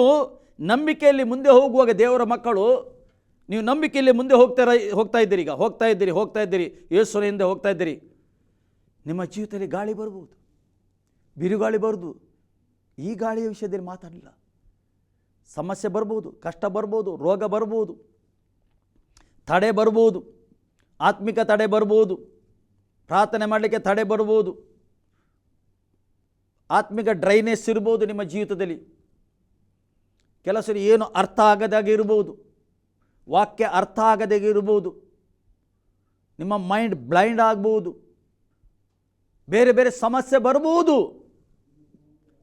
ನಂಬಿಕೆಯಲ್ಲಿ ಮುಂದೆ ಹೋಗುವಾಗ ದೇವರ ಮಕ್ಕಳು, ನೀವು ನಂಬಿಕೆಯಲ್ಲಿ ಮುಂದೆ ಹೋಗ್ತಾರ ಹೋಗ್ತಾ ಇದ್ದೀರಿ ಈಗ. ಹೋಗ್ತಾ ಇದ್ದೀರಿ ಹೋಗ್ತಾ ಇದ್ದೀರಿ. ಯೇಸುವಿನ ಹಿಂದೆ ಹೋಗ್ತಾ ಇದ್ದೀರಿ. ನಿಮ್ಮ ಜೀವಿತದಲ್ಲಿ ಗಾಳಿ ಬರ್ಬೋದು ಬಿರುಗಾಳಿ ಬರೋದು. ಈ ಗಾಳಿಯ ವಿಷಯದಲ್ಲಿ ಮಾತಾಡಲಿಲ್ಲ. ಸಮಸ್ಯೆ ಬರ್ಬೋದು, ಕಷ್ಟ ಬರ್ಬೋದು, ರೋಗ ಬರ್ಬೋದು, ತಡೆ ಬರ್ಬೋದು, ಆತ್ಮಿಕ ತಡೆ ಬರ್ಬೋದು, ಪ್ರಾರ್ಥನೆ ಮಾಡಲಿಕ್ಕೆ ತಡೆ ಬರ್ಬೋದು, ಆತ್ಮಿಕ ಡ್ರೈನೆಸ್ ಇರ್ಬೋದು ನಿಮ್ಮ ಜೀವಿತದಲ್ಲಿ. ಕೆಲಸ ಏನು ಅರ್ಥ ಆಗದಾಗ ಇರ್ಬೋದು, ವಾಕ್ಯ ಅರ್ಥ ಆಗದಾಗ ಇರ್ಬೋದು, ನಿಮ್ಮ ಮೈಂಡ್ ಬ್ಲೈಂಡ್ ಆಗ್ಬೋದು, ಬೇರೆ ಬೇರೆ ಸಮಸ್ಯೆ ಬರ್ಬೋದು,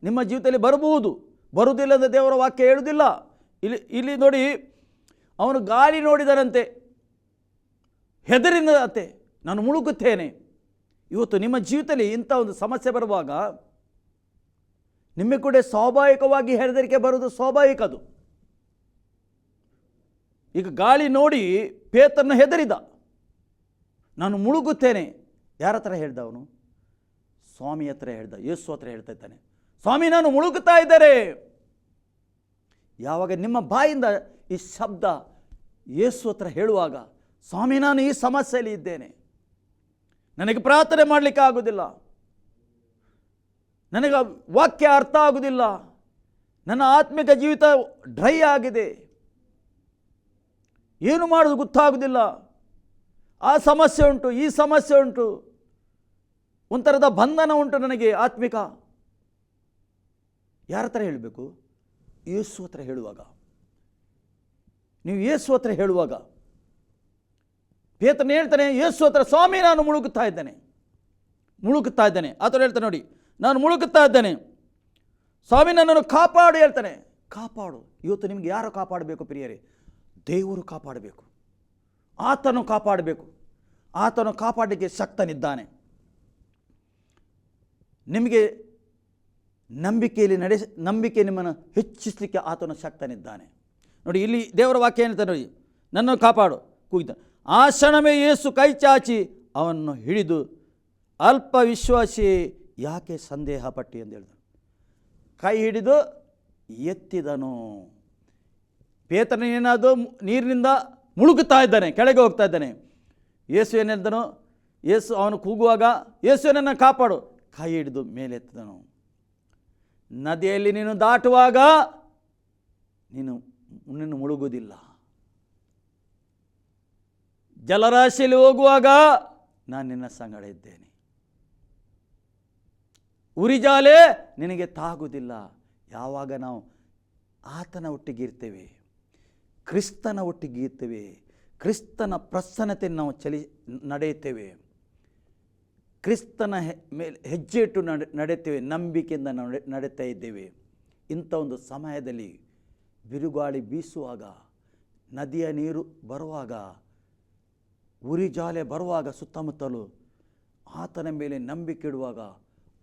ನಿಮ್ಮ ಜೀವಿತದಲ್ಲಿ ಬರ್ಬೋದು. ಬರುವುದಿಲ್ಲ ಅಂತ ದೇವರ ವಾಕ್ಯ ಹೇಳುವುದಿಲ್ಲ. ಇಲ್ಲಿ ಇಲ್ಲಿ ನೋಡಿ, ಅವನು ಗಾಳಿ ನೋಡಿದರಂತೆ ಹೆದರಿನಂತೆ ನಾನು ಮುಳುಗುತ್ತೇನೆ. ಇವತ್ತು ನಿಮ್ಮ ಜೀವಿತದಲ್ಲಿ ಇಂಥ ಒಂದು ಸಮಸ್ಯೆ ಬರುವಾಗ ನಿಮಗೆ ಕೂಡ ಸ್ವಾಭಾವಿಕವಾಗಿ ಹೆದರಿಕೆ ಬರುವುದು ಸ್ವಾಭಾವಿಕ ಅದು. ಈಗ ಗಾಳಿ ನೋಡಿ ಪೇತನ್ನು ಹೆದರಿದ. ನಾನು ಮುಳುಗುತ್ತೇನೆ. ಯಾರ ಹತ್ರ ಹೇಳ್ದ ಅವನು? ಸ್ವಾಮಿ ಹತ್ರ ಹೇಳ್ದ, ಯೇಸು ಹತ್ರ ಹೇಳ್ತಾ ಇದ್ದಾನೆ. ಸ್ವಾಮಿ, ನಾನು ಮುಳುಗುತ್ತಾ ಇದ್ದಾರೆ ಯಾವಾಗ ನಿಮ್ಮ ಬಾಯಿಂದ ಈ ಶಬ್ದ ಯೇಸು ಹತ್ರ ಹೇಳುವಾಗ, ಸ್ವಾಮಿ, ನಾನು ಈ ಸಮಸ್ಯೆಯಲ್ಲಿ ಇದ್ದೇನೆ. ನನಗೆ ಪ್ರಾರ್ಥನೆ ಮಾಡಲಿಕ್ಕೆ ಆಗುವುದಿಲ್ಲ ನನಗೆ ವಾಕ್ಯ ಅರ್ಥ ಆಗುವುದಿಲ್ಲ ನನ್ನ ಆತ್ಮಿಕ ಜೀವಿತ ಡ್ರೈ ಆಗಿದೆ. ಏನು ಮಾಡೋದು ಗೊತ್ತಾಗುವುದಿಲ್ಲ ಆ ಸಮಸ್ಯೆ ಉಂಟು, ಈ ಸಮಸ್ಯೆ ಉಂಟು. ಒಂಥರದ ಬಂಧನ ಉಂಟು ನನಗೆ ಆತ್ಮಿಕ. ಯಾರ ಹತ್ರ ಹೇಳಬೇಕು? ಯೇಸು ಹತ್ರ ಹೇಳುವಾಗ. ನೀವು ಯೇಸು ಹತ್ರ ಹೇಳುವಾಗ. ಪೇತನ ಹೇಳ್ತಾನೆ, ಯೇಸು ಹತ್ರ ಸ್ವಾಮಿ, ನಾನು ಮುಳುಗುತ್ತಾ ಇದ್ದೇನೆ. ಮುಳುಗುತ್ತಾ ಇದ್ದೇನೆ. ಆತರ ಹೇಳ್ತಾನೆ ನೋಡಿ, ನಾನು ಮುಳುಗುತ್ತಾ ಇದ್ದೇನೆ. ಸ್ವಾಮಿ, ನನ್ನನ್ನು ಕಾಪಾಡು, ಹೇಳ್ತಾನೆ. ಕಾಪಾಡು. ಇವತ್ತು ನಿಮಗೆ ಯಾರು ಕಾಪಾಡಬೇಕು ಪ್ರಿಯರೇ? ದೇವರು ಕಾಪಾಡಬೇಕು. ಆತನು ಕಾಪಾಡಬೇಕು. ಆತನು ಕಾಪಾಡಲಿಕ್ಕೆ ಶಕ್ತನಿದ್ದಾನೆ. ನಿಮಗೆ ನಂಬಿಕೆಯಲ್ಲಿ ನಡೆಸ, ನಂಬಿಕೆ ನಿಮ್ಮನ್ನು ಹೆಚ್ಚಿಸಲಿಕ್ಕೆ ಆತನು ಶಕ್ತನಿದ್ದಾನೆ. ನೋಡಿ, ಇಲ್ಲಿ ದೇವರ ವಾಕ್ಯ ಹೇಳ್ತಾನೆ ನೋಡಿ, ನನ್ನನ್ನು ಕಾಪಾಡು, ಕೂಗಿದ್ದಾನೆ. ಆ ಕ್ಷಣವೇ ಯೇಸು ಕೈ ಚಾಚಿ ಅವನ್ನು ಹಿಡಿದು ಅಲ್ಪ ವಿಶ್ವಾಸಿ ಯಾಕೆ ಸಂದೇಹ ಪಟ್ಟಿ ಎಂದು ಹೇಳಿದನು ಕೈ ಹಿಡಿದು ಎತ್ತಿದನು. ಪೇತನ ಏನಾದರೂ ನೀರಿನಿಂದ ಮುಳುಗುತ್ತಾ ಇದ್ದಾನೆ, ಕೆಳಗೆ ಹೋಗ್ತಾ ಇದ್ದಾನೆ. ಯೇಸು ಏನು ಹೇಳಿದನು ಯೇಸು ಅವನು ಕೂಗುವಾಗ, ಯೇಸು ಏನನ್ನು ಕಾಪಾಡು. ಕೈ ಹಿಡಿದು ಮೇಲೆತ್ತಿದನು ನದಿಯಲ್ಲಿ ನೀನು ದಾಟುವಾಗ ನೀನು ನೀನು ಮುಳುಗುವುದಿಲ್ಲ. ಜಲರಾಶಿಯಲ್ಲಿ ಹೋಗುವಾಗ ನಾನು ನಿನ್ನ ಸಂಗಡ ಇದ್ದೇನೆ. ಉರಿಜಾಲೆ ನಿನಗೆ ತಾಗುವುದಿಲ್ಲ. ಯಾವಾಗ ನಾವು ಆತನ ಒಟ್ಟಿಗೆ ಇರ್ತೇವೆ, ಕ್ರಿಸ್ತನ ಒಟ್ಟಿಗೆ ಇರ್ತೇವೆ, ಕ್ರಿಸ್ತನ ಪ್ರಸನ್ನತೆಯನ್ನು ನಾವು ಚಲಿ ನಡೆಯುತ್ತೇವೆ. ಕ್ರಿಸ್ತನ ಮೇಲೆ ಹೆಜ್ಜೆ ಇಟ್ಟು ನಡೆ ನಂಬಿಕೆಯಿಂದ ನಡೆ, ನಡೀತಾ ಇದ್ದೇವೆ. ಇಂಥ ಒಂದು ಸಮಯದಲ್ಲಿ ಬಿರುಗಾಳಿ ಬೀಸುವಾಗ, ನದಿಯ ನೀರು ಬರುವಾಗ ಉರಿಜಾಲೆ ಬರುವಾಗ ಸುತ್ತಮುತ್ತಲು ಆತನ ಮೇಲೆ ನಂಬಿಕೆ ಇಡುವಾಗ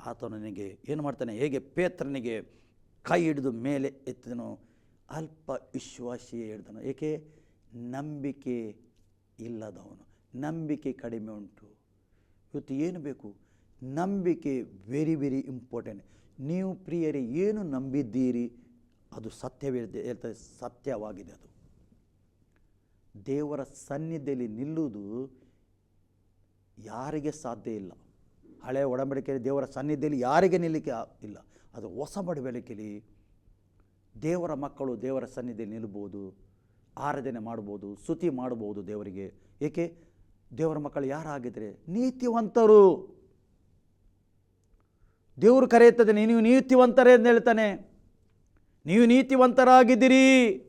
ಆತನಿಗೆ ಏನು ಮಾಡ್ತಾನೆ, ಹೇಗೆ ಪೇತ್ರನಿಗೆ ಕೈ ಹಿಡಿದು ಮೇಲೆ ಎತ್ತಿದನು, ಅಲ್ಪ ವಿಶ್ವಾಸಿಯೇ ಹಿಡಿದನು ಏಕೆ? ನಂಬಿಕೆ ಇಲ್ಲದವನು. ನಂಬಿಕೆ ಕಡಿಮೆ ಉಂಟು. ಇವತ್ತು ಏನು ಬೇಕು? ನಂಬಿಕೆ ವೆರಿ ವೆರಿ ಇಂಪಾರ್ಟೆಂಟ್ ನೀವು ಪ್ರಿಯರೇ, ಏನು ನಂಬಿದ್ದೀರಿ? ಅದು ಸತ್ಯವಿದೆ ಹೇಳ್ತದೆ ಸತ್ಯವಾಗಿದೆ ಅದು. ದೇವರ ಸನ್ನಿಧಿಯಲ್ಲಿ ನಿಲ್ಲುವುದು ಯಾರಿಗೆ ಸಾಧ್ಯ ಇಲ್ಲ. ಹಳೆಯ ಒಡಂಬಡಿಕೆಯಲ್ಲಿ ದೇವರ ಸನ್ನಿಧಿಯಲ್ಲಿ ಯಾರಿಗೆ ನಿಲ್ಲಕ್ಕೆ ಇಲ್ಲ. ಅದು ಹೊಸ ಒಡಂಬಡಿಕೆಯಲ್ಲಿ ದೇವರ ಮಕ್ಕಳು ದೇವರ ಸನ್ನಿಧಿಯಲ್ಲಿ ನಿಲ್ಬೋದು, ಆರಾಧನೆ ಮಾಡ್ಬೋದು, ಸ್ತುತಿ ಮಾಡ್ಬೋದು ದೇವರಿಗೆ. ಏಕೆ? ದೇವರ ಮಕ್ಕಳು ಯಾರಾಗಿದ್ರೆ? ನೀತಿವಂತರು. ದೇವರು ಕರೆಯುತ್ತದೆ ನೀವು ನೀತಿವಂತರೇ ಎಂದು ಹೇಳ್ತಾನೆ. ನೀವು ನೀತಿವಂತರಾಗಿದ್ದೀರಿ.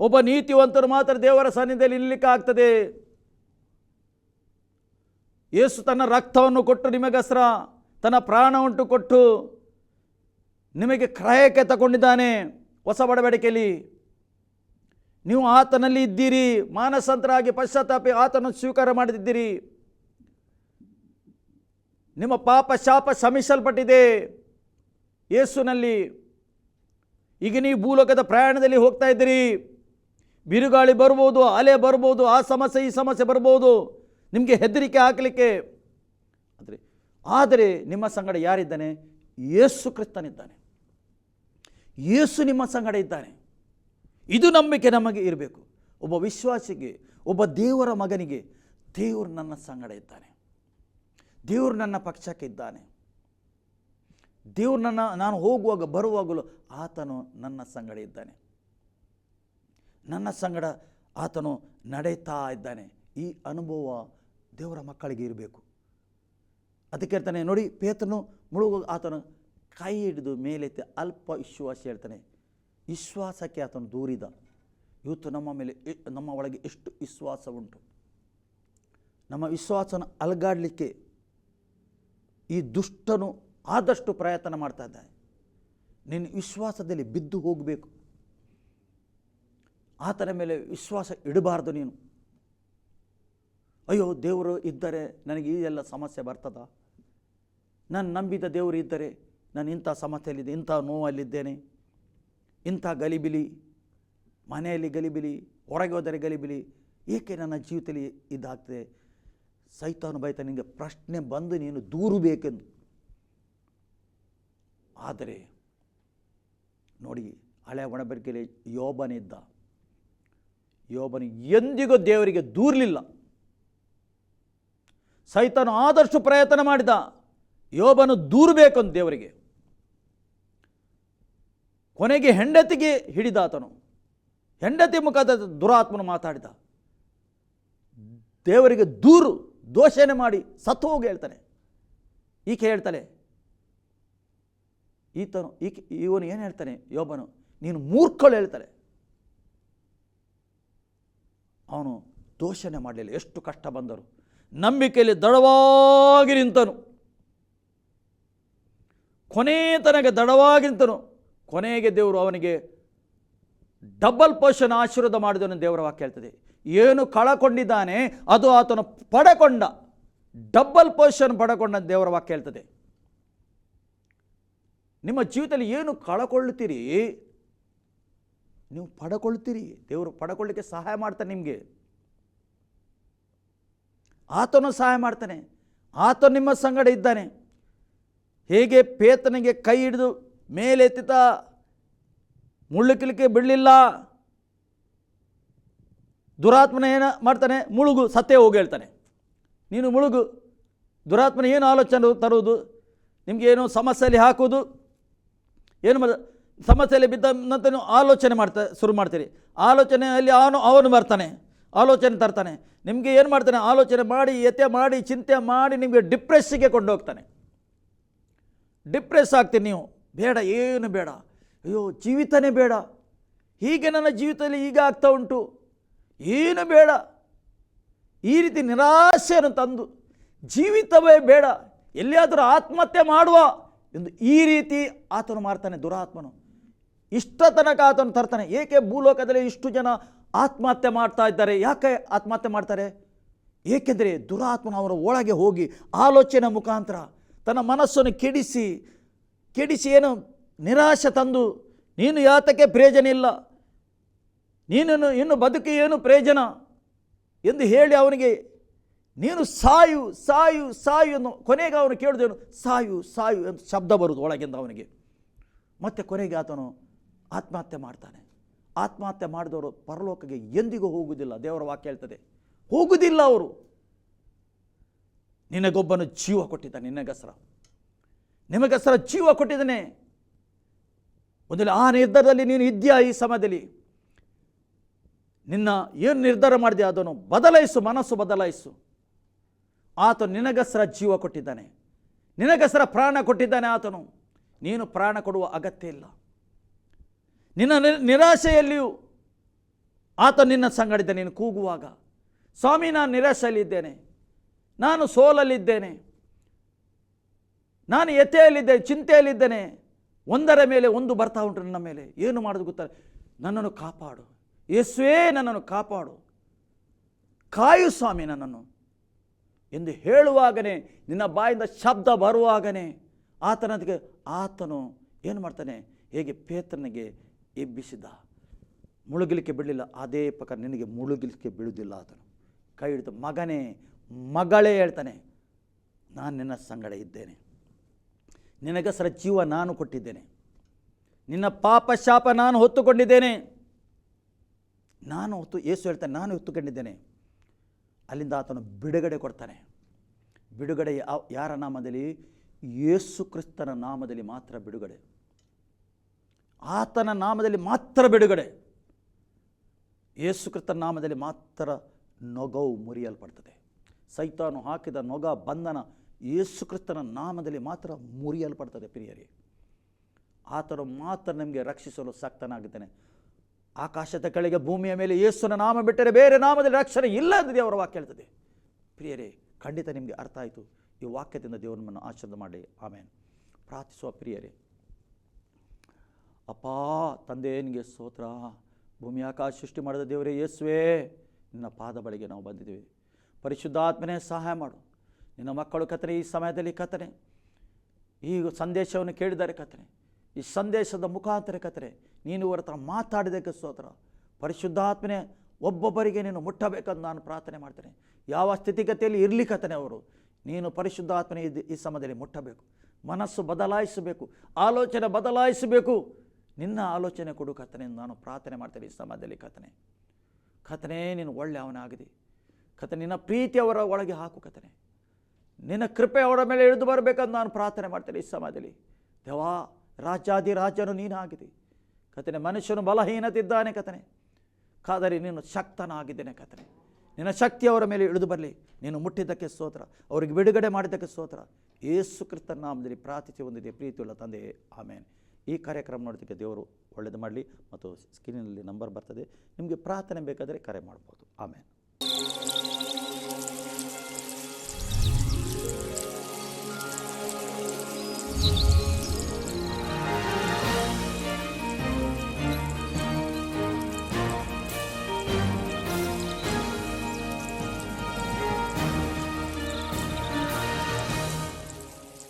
ಒಬ್ಬ ನೀತಿವಂತರು ಮಾತ್ರ ದೇವರ ಸನ್ನಿಧಿಯಲ್ಲಿ ನಿಲ್ಲಲಿಕ್ಕೆ ಆಗ್ತದೆ. ಯೇಸು ತನ್ನ ರಕ್ತವನ್ನು ಕೊಟ್ಟು ನಿಮಗಸ್ರ ತನ್ನ ಪ್ರಾಣ ಉಂಟು ಕೊಟ್ಟು ನಿಮಗೆ ಕ್ರಯಕ್ಕೆ ತಗೊಂಡಿದ್ದಾನೆ. ಹೊಸ ಬಡವಡಿಕೆಯಲ್ಲಿ ನೀವು ಆತನಲ್ಲಿ ಇದ್ದೀರಿ, ಮಾನಸಂತರಾಗಿ ಪಶ್ಚಾತ್ತಾಪಿ ಆತನನ್ನು ಸ್ವೀಕಾರ ಮಾಡಿದ್ದೀರಿ ನಿಮ್ಮ ಪಾಪ ಶಾಪ ಶಮಿಸಲ್ಪಟ್ಟಿದೆ ಯೇಸುನಲ್ಲಿ. ಈಗ ನೀವು ಭೂಲೋಕದ ಪ್ರಯಾಣದಲ್ಲಿ ಹೋಗ್ತಾ ಇದ್ದೀರಿ. ಬಿರುಗಾಳಿ ಬರ್ಬೋದು, ಅಲೆ ಬರ್ಬೋದು, ಆ ಸಮಸ್ಯೆ, ಈ ಸಮಸ್ಯೆ ಬರ್ಬೋದು. ನಿಮಗೆ ಹೆದರಿಕೆ ಹಾಕಲಿಕ್ಕೆ. ಆದರೆ ಆದರೆ ನಿಮ್ಮ ಸಂಗಡ ಯಾರಿದ್ದಾನೆ? ಯೇಸು ಕ್ರಿಸ್ತನಿದ್ದಾನೆ. ಯೇಸು ನಿಮ್ಮ ಸಂಗಡ ಇದ್ದಾನೆ. ಇದು ನಂಬಿಕೆ ನಮಗೆ ಇರಬೇಕು. ಒಬ್ಬ ವಿಶ್ವಾಸಿಗೆ, ಒಬ್ಬ ದೇವರ ಮಗನಿಗೆ ದೇವರು ನನ್ನ ಸಂಗಡ ಇದ್ದಾನೆ. ದೇವರು ನನ್ನ ಪಕ್ಷಕ್ಕೆ ಇದ್ದಾನೆ. ದೇವರು ನನ್ನ, ನಾನು ಹೋಗುವಾಗ, ಬರುವಾಗಲೂ ಆತನು ನನ್ನ ಸಂಗಡ ಇದ್ದಾನೆ. ನನ್ನ ಸಂಗಡ ಆತನು ನಡೆಯುತ್ತಾ ಇದ್ದಾನೆ. ಈ ಅನುಭವ ದೇವರ ಮಕ್ಕಳಿಗೆ ಇರಬೇಕು. ಅದಕ್ಕೆ ಹೇಳ್ತಾನೆ, ನೋಡಿ ಪೇತನು ಮುಳುಗುವಾಗ ಆತನು ಕೈ ಹಿಡಿದು ಮೇಲೆತ್ತಿ ಅಲ್ಪ ವಿಶ್ವಾಸ ಹೇಳ್ತಾನೆ ವಿಶ್ವಾಸಕ್ಕೆ ಆತನು ದೂರಿದ ಇವತ್ತು ನಮ್ಮ ಮೇಲೆ ನಮ್ಮ ಒಳಗೆ ಎಷ್ಟು ವಿಶ್ವಾಸ ಉಂಟು. ನಮ್ಮ ವಿಶ್ವಾಸನ ಅಲಗಾಡಲಿಕ್ಕೆ ಈ ದುಷ್ಟನು ಆದಷ್ಟು ಪ್ರಯತ್ನ ಮಾಡ್ತಾ ಇದ್ದಾನೆ. ನಿನ್ನ ವಿಶ್ವಾಸದಲ್ಲಿ ಬಿದ್ದು ಹೋಗಬೇಕು. ಆತನ ಮೇಲೆ ವಿಶ್ವಾಸ ಇಡಬಾರ್ದು ನೀನು. ಅಯ್ಯೋ, ದೇವರು ಇದ್ದರೆ ನನಗೆ ಈ ಎಲ್ಲ ಸಮಸ್ಯೆ ಬರ್ತದ? ನಾನು ನಂಬಿದ ದೇವರು ಇದ್ದರೆ ನಾನು ಇಂಥ ಸಮಸ್ಯೆಯಲ್ಲಿದ್ದೆ, ಇಂಥ ನೋವಲ್ಲಿದ್ದೇನೆ. ಇಂಥ ಗಲಿಬಿಲಿ, ಮನೆಯಲ್ಲಿ ಗಲಿಬಿಲಿ, ಹೊರಗೆ ಹೋದರೆ ಗಲಿಬಿಲಿ ಏಕೆ ನನ್ನ ಜೀವಿತದಲ್ಲಿ ಇದಾಗ್ತದೆ? ಸೈತಾನು ಬೈತ ನಿನಗೆ ಪ್ರಶ್ನೆ ಬಂದು ನೀನು ದೂರು ಬೇಕೆಂದು. ಆದರೆ ನೋಡಿ ಹಳೆ ಒಣಬರಿಕೆಯಲ್ಲಿ ಯೋಬನಿದ್ದ. ಯೋಬನು ಎಂದಿಗೂ ದೇವರಿಗೆ ದೂರಲಿಲ್ಲ. ಸೈತಾನು ಆದಷ್ಟು ಪ್ರಯತ್ನ ಮಾಡಿದ. ಯೋಬನು ದೂರಬೇಕೊಂದು ದೇವರಿಗೆ. ಕೊನೆಗೆ ಹೆಂಡತಿಗೆ ಹಿಡಿದ ಆತನು ಹೆಂಡತಿ ಮುಖದ ದುರಾತ್ಮನು ಮಾತಾಡಿದ. ದೇವರಿಗೆ ದೂರು ದೋಷಣೆ ಮಾಡಿ ಸತ್ತು ಹೋಗಿ ಹೇಳ್ತಾನೆ. ಈಕೆ ಹೇಳ್ತಾಳೆ, ಈತನು, ಈಕೆ, ಇವನು ಏನು ಹೇಳ್ತಾನೆ ಯೋಬನು, ನೀನು ಮೂರ್ಖಳು ಹೇಳ್ತಾಳೆ. ಅವನು ದೋಷಣೆ ಮಾಡಲಿಲ್ಲ, ಎಷ್ಟು ಕಷ್ಟ ಬಂದರು. ನಂಬಿಕೆಯಲ್ಲಿ ದಡವಾಗಿ ನಿಂತನು. ಕೊನೆ ತನಕ ದಡವಾಗಿ ನಿಂತನು. ಕೊನೆಗೆ ದೇವರು ಅವನಿಗೆ ಡಬಲ್ ಪೋಷನ್ ಆಶೀರ್ವಾದ ಮಾಡಿದನು ದೇವರ ವಾಕ್ಯ ಹೇಳ್ತದೆ. ಏನು ಕಳಕೊಂಡಿದ್ದಾನೆ, ಅದು ಆತನು ಪಡೆಕೊಂಡ ಡಬಲ್ ಪೋಷನ್ ಪಡಕೊಂಡ ದೇವರ ವಾಕ್ಯ ಹೇಳ್ತದೆ. ನಿಮ್ಮ ಜೀವಿತದಲ್ಲಿ ಏನು ಕಳಕೊಳ್ಳುತ್ತೀರಿ, ನೀವು ಪಡಕೊಳ್ತೀರಿ ದೇವರು ಪಡಕೊಳ್ಳಿಕ್ಕೆ ಸಹಾಯ ಮಾಡ್ತಾನೆ ನಿಮಗೆ. ಆತನು ಸಹಾಯ ಮಾಡ್ತಾನೆ ಆತ ನಿಮ್ಮ ಸಂಗಡ ಇದ್ದಾನೆ. ಹೇಗೆ ಪೇತನಿಗೆ ಕೈ ಹಿಡಿದು ಮೇಲೆತ್ತಿತ ಮುಳ್ಳುಕಿಲಿಕ್ಕೆ ಬಿಡಲಿಲ್ಲ. ದುರಾತ್ಮನ ಏನು ಮಾಡ್ತಾನೆ? ಮುಳುಗು, ಸತ್ತೇ ಹೋಗಿ ಹೇಳ್ತಾನೆ. ನೀನು ಮುಳುಗು. ದುರಾತ್ಮನ ಏನು ಆಲೋಚನೆ ತರುವುದು? ನಿಮಗೆ ಏನೋ ಸಮಸ್ಯೆಯಲ್ಲಿ ಹಾಕುವುದು? ಏನು ಮಾಡ ಸಮಸ್ಯೆಯಲ್ಲಿ ಬಿದ್ದ ನಂತರ ಆಲೋಚನೆ ಮಾಡ್ತಾ, ಶುರು ಮಾಡ್ತೀರಿ. ಆಲೋಚನೆಯಲ್ಲಿ ಅವನು ಅವನು ಬರ್ತಾನೆ. ಆಲೋಚನೆ ತರ್ತಾನೆ. ನಿಮಗೆ ಏನು ಮಾಡ್ತಾನೆ? ಆಲೋಚನೆ ಮಾಡಿ ಯತೆ ಮಾಡಿ, ಚಿಂತೆ ಮಾಡಿ ನಿಮಗೆ ಡಿಪ್ರೆಸ್ಸಿಗೆ ಕೊಂಡೋಗ್ತಾನೆ. ಡಿಪ್ರೆಸ್ ಆಗ್ತೀನಿ ನೀವು. ಬೇಡ, ಏನು ಬೇಡ. ಅಯ್ಯೋ, ಜೀವಿತನೇ ಬೇಡ. ಹೀಗೆ ನನ್ನ ಜೀವಿತದಲ್ಲಿ ಈಗ ಆಗ್ತಾ ಉಂಟು. ಏನು ಬೇಡ. ಈ ರೀತಿ ನಿರಾಶೆಯನ್ನು ತಂದು ಜೀವಿತವೇ ಬೇಡ. ಎಲ್ಲಿಯಾದರೂ ಆತ್ಮಹತ್ಯೆ ಮಾಡುವ ಎಂದು ಈ ರೀತಿ ಆತನು ಮಾಡ್ತಾನೆ, ದುರಾತ್ಮನು. ಇಷ್ಟ ತನಕ ಆತನು ತರ್ತಾನೆ. ಏಕೆ ಭೂಲೋಕದಲ್ಲಿ ಇಷ್ಟು ಜನ ಆತ್ಮಹತ್ಯೆ ಮಾಡ್ತಾ ಇದ್ದಾರೆ? ಯಾಕೆ ಆತ್ಮಹತ್ಯೆ ಮಾಡ್ತಾರೆ? ಏಕೆಂದರೆ ದುರಾತ್ಮನ ಅವರ ಒಳಗೆ ಹೋಗಿ ಆಲೋಚನೆ ಮುಖಾಂತರ ತನ್ನ ಮನಸ್ಸನ್ನು ಕೆಡಿಸಿ ಕೆಡಿಸಿ ಏನು ನಿರಾಶೆ ತಂದು, ನೀನು ಯಾತಕ್ಕೆ ಪ್ರಯೋಜನ ಇಲ್ಲ? ನೀನು ಇನ್ನು ಬದುಕಿ ಏನು ಪ್ರಯೋಜನ? ಎಂದು ಹೇಳಿ ಅವನಿಗೆ, ನೀನು ಸಾಯು ಸಾಯು ಸಾಯು ಎಂದು ಕೊನೆಗೆ ಅವನು ಕೇಳಿದೇನು ಸಾಯು ಸಾಯು ಅಂತ ಶಬ್ದ ಬರುವುದು ಒಳಗಿಂದ ಅವನಿಗೆ. ಮತ್ತೆ ಕೊನೆಗೆ ಆತನು ಆತ್ಮಹತ್ಯೆ ಮಾಡ್ತಾನೆ. ಆತ್ಮಹತ್ಯೆ ಮಾಡಿದವರು ಪರಲೋಕಕ್ಕೆ ಎಂದಿಗೂ ಹೋಗುವುದಿಲ್ಲ. ದೇವರ ವಾಕ್ಯ ಹೇಳ್ತದೆ, ಹೋಗುವುದಿಲ್ಲ ಅವರು. ನಿನಗೊಬ್ಬನು ಜೀವ ಕೊಟ್ಟಿದ್ದ ಕೊಟ್ಟಿದ್ದಾನೆ ನಿಮಗಸರ ಜೀವ ಕೊಟ್ಟಿದ್ದಾನೆ. ಒಂದು ಆ ನಿರ್ಧಾರದಲ್ಲಿ ನೀನು ಇದ್ದೀಯಾ ಈ ಸಮಯದಲ್ಲಿ? ನಿನ್ನ ಏನು ನಿರ್ಧಾರ ಮಾಡಿದೆ ಅದನ್ನು ಬದಲಾಯಿಸು, ಮನಸ್ಸು ಬದಲಾಯಿಸು. ಆತ ನಿನಗಸರ ಜೀವ ಕೊಟ್ಟಿದ್ದಾನೆ. ನಿನಗಸರ ಪ್ರಾಣ ಕೊಟ್ಟಿದ್ದಾನೆ ಆತನು. ನೀನು ಪ್ರಾಣ ಕೊಡುವ ಅಗತ್ಯ ಇಲ್ಲ. ನಿನ್ನ ನಿರಾಶೆಯಲ್ಲಿಯೂ ಆತ ನಿನ್ನ ಸಂಗಡಿದ್ದ ನೀನು ಕೂಗುವಾಗ. ಸ್ವಾಮಿ, ನಾನು ನಿರಾಶೆಯಲ್ಲಿದ್ದೇನೆ. ನಾನು ಸೋಲಲ್ಲಿದ್ದೇನೆ. ನಾನು ಎತೆಯಲ್ಲಿದ್ದೆ ಚಿಂತೆಯಲ್ಲಿದ್ದೇನೆ. ಒಂದರ ಮೇಲೆ ಒಂದು ಬರ್ತಾ ಉಂಟು ನನ್ನ ಮೇಲೆ. ಏನು ಮಾಡೋದು ಗೊತ್ತಾ? ನನ್ನನ್ನು ಕಾಪಾಡು. ಯೇಸುವೇ ನನ್ನನ್ನು ಕಾಪಾಡು. ಕಾಯು ಸ್ವಾಮಿ ನನ್ನನ್ನು. ಎಂದು ಹೇಳುವಾಗನೇ, ನಿನ್ನ ಬಾಯಿಂದ ಶಬ್ದ ಬರುವಾಗನೇ, ಆತನದಿಗೆ ಆತನು ಏನು ಮಾಡ್ತಾನೆ? ಹೇಗೆ ಪೇತ್ರನಿಗೆ ಎಬ್ಬಿಸಿದ. ಮುಳುಗಿಲಿಕ್ಕೆ ಬಿಡಲಿಲ್ಲ. ಅದೇ ಪ್ರಕಾರ ನಿನಗೆ ಮುಳುಗಿಲಿಕ್ಕೆ ಬಿಡುವುದಿಲ್ಲ ಆತನು. ಕೈ ಹಿಡಿದು, ಮಗನೇ, ಮಗಳೇ ಹೇಳ್ತಾನೆ, ನಾನು ನಿನ್ನ ಸಂಗಡ ಇದ್ದೇನೆ. ನಿನಗಸರ ಜೀವ ನಾನು ಕೊಟ್ಟಿದ್ದೇನೆ. ನಿನ್ನ ಪಾಪ ಶಾಪ ನಾನು ಹೊತ್ತುಕೊಂಡಿದ್ದೇನೆ. ನಾನು ಹೊತ್ತು ಏಸು ಹೇಳ್ತಾನೆ ನಾನು ಹೊತ್ತುಕೊಂಡಿದ್ದೇನೆ. ಅಲ್ಲಿಂದ ಆತನು ಬಿಡುಗಡೆ ಕೊಡ್ತಾನೆ. ಬಿಡುಗಡೆ ಯಾರ ನಾಮದಲ್ಲಿ? ಯೇಸು ಕ್ರಿಸ್ತನ ನಾಮದಲ್ಲಿ ಮಾತ್ರ ಬಿಡುಗಡೆ. ಆತನ ನಾಮದಲ್ಲಿ ಮಾತ್ರ ಬಿಡುಗಡೆ. ಯೇಸು ಕ್ರಿಸ್ತನ ನಾಮದಲ್ಲಿ ಮಾತ್ರ ನೊಗವು ಮುರಿಯಲ್ಪಡ್ತದೆ. ಸೈತಾನು ಹಾಕಿದ ನೊಗ ಬಂಧನ ಯೇಸು ಕ್ರಿಸ್ತನ ನಾಮದಲ್ಲಿ ಮಾತ್ರ ಮುರಿಯಲ್ಪಡ್ತದೆ ಪ್ರಿಯರೇ. ಆತನು ಮಾತ್ರ ನಮಗೆ ರಕ್ಷಿಸಲು ಸಕ್ತನಾಗಿದ್ದಾನೆ. ಆಕಾಶದ ಕೆಳಗೆ ಭೂಮಿಯ ಮೇಲೆ ಯೇಸುನ ನಾಮ ಬಿಟ್ಟರೆ ಬೇರೆ ನಾಮದಲ್ಲಿ ರಕ್ಷಣೆ ಇಲ್ಲ ಎಂದು ದೇವರ ವಾಕ್ಯ ಹೇಳ್ತದೆ. ಪ್ರಿಯರೇ, ಖಂಡಿತ ನಿಮಗೆ ಅರ್ಥ ಆಯಿತು. ಈ ವಾಕ್ಯದಿಂದ ದೇವರು ನಮ್ಮನ್ನು ಮಾಡಿ. ಆಮೇಲೆ ಪ್ರಾರ್ಥಿಸುವ ಪ್ರಿಯರೇ. ಅಪ್ಪಾ, ತಂದೆ, ನಿನಗೆ ಸ್ತೋತ್ರ. ಭೂಮಿ ಆಕಾಶ ಸೃಷ್ಟಿ ಮಾಡಿದ ದೇವರೇ ಯೇಸುವೆ, ನಿನ್ನ ಪಾದ ಬಳಿಗೆ ನಾವು ಬಂದಿದ್ದೀವಿ. ಪರಿಶುದ್ಧಾತ್ಮನೇ ಸಹಾಯ ಮಾಡು. ನಿನ್ನ ಮಕ್ಕಳು ಕತ್ತನೆ ಈ ಸಮಯದಲ್ಲಿ ಕತ್ತನೆ ಈ ಸಂದೇಶವನ್ನು ಕೇಳಿದರೆ ಕತ್ತನೆ ಈ ಸಂದೇಶದ ಮುಖಾಂತರ ಕತ್ತನೆ ನೀನು ಇವರ ಹತ್ರ ಸ್ತೋತ್ರ. ಪರಿಶುದ್ಧಾತ್ಮನೆ ಒಬ್ಬೊಬ್ಬರಿಗೆ ನೀನು ಮುಟ್ಟಬೇಕಂತ ನಾನು ಪ್ರಾರ್ಥನೆ ಮಾಡ್ತೇನೆ. ಯಾವ ಸ್ಥಿತಿಗತಿಯಲ್ಲಿ ಇರಲಿಕ್ಕತ್ತನೆ ಅವರು, ನೀನು ಪರಿಶುದ್ಧಾತ್ಮನೆ ಇದು ಈ ಸಮಯದಲ್ಲಿ ಮುಟ್ಟಬೇಕು. ಮನಸ್ಸು ಬದಲಾಯಿಸಬೇಕು. ಆಲೋಚನೆ ಬದಲಾಯಿಸಬೇಕು. ನಿನ್ನ ಆಲೋಚನೆ ಕೊಡು ಕತ್ತನೆ ನಾನು ಪ್ರಾರ್ಥನೆ ಮಾಡ್ತೇನೆ ಈ ಸಮಯದಲ್ಲಿ ಕತ್ತನೆ ಕಥನೆ ನೀನು ಒಳ್ಳೆ ಅವನಾಗಿದೆ ಕಥನೆ ನಿನ್ನ ಪ್ರೀತಿಯವರ ಒಳಗೆ ಹಾಕು ಕಥನೆ ನಿನ್ನ ಕೃಪೆ ಅವರ ಮೇಲೆ ಇಳಿದು ಬರಬೇಕಂತ ನಾನು ಪ್ರಾರ್ಥನೆ ಮಾಡ್ತೇನೆ ಈ ಸಮಯದಲ್ಲಿ. ದೇವಾ ರಾಜಾದಿ ರಾಜನು ನೀನಾಗಿದೆ. ಕಥನೆ ಮನುಷ್ಯನು ಬಲಹೀನತಿದ್ದಾನೆ ಕಥನೆ ಕಾದರೆ, ನೀನು ಶಕ್ತನಾಗಿದ್ದೇನೆ ಕಥನೆ ನಿನ್ನ ಶಕ್ತಿ ಅವರ ಮೇಲೆ ಇಳಿದು ಬರಲಿ. ನೀನು ಮುಟ್ಟಿದ್ದಕ್ಕೆ ಸ್ತೋತ್ರ. ಅವರಿಗೆ ಬಿಡುಗಡೆ ಮಾಡಿದ್ದಕ್ಕೆ ಸ್ತೋತ್ರ. ಏಸು ಕ್ರಿಸ್ತನ ನಾಮದಲ್ಲಿ ಪ್ರಾರ್ಥಿಸಿ ಹೊಂದಿದೆ ಪ್ರೀತಿಯುಳ್ಳ ತಂದೆ. ಆಮೇಲೆ ಈ ಕಾರ್ಯಕ್ರಮ ನೋಡೋದಕ್ಕೆ ದೇವರು ಒಳ್ಳೆಯದು ಮಾಡಲಿ ಮತ್ತು ಸ್ಕ್ರೀನಲ್ಲಿ ನಂಬರ್ ಬರ್ತದೆ. ನಿಮಗೆ ಪ್ರಾರ್ಥನೆ ಬೇಕಾದರೆ ಕರೆ ಮಾಡ್ಬೋದು. ಆಮೇಲೆ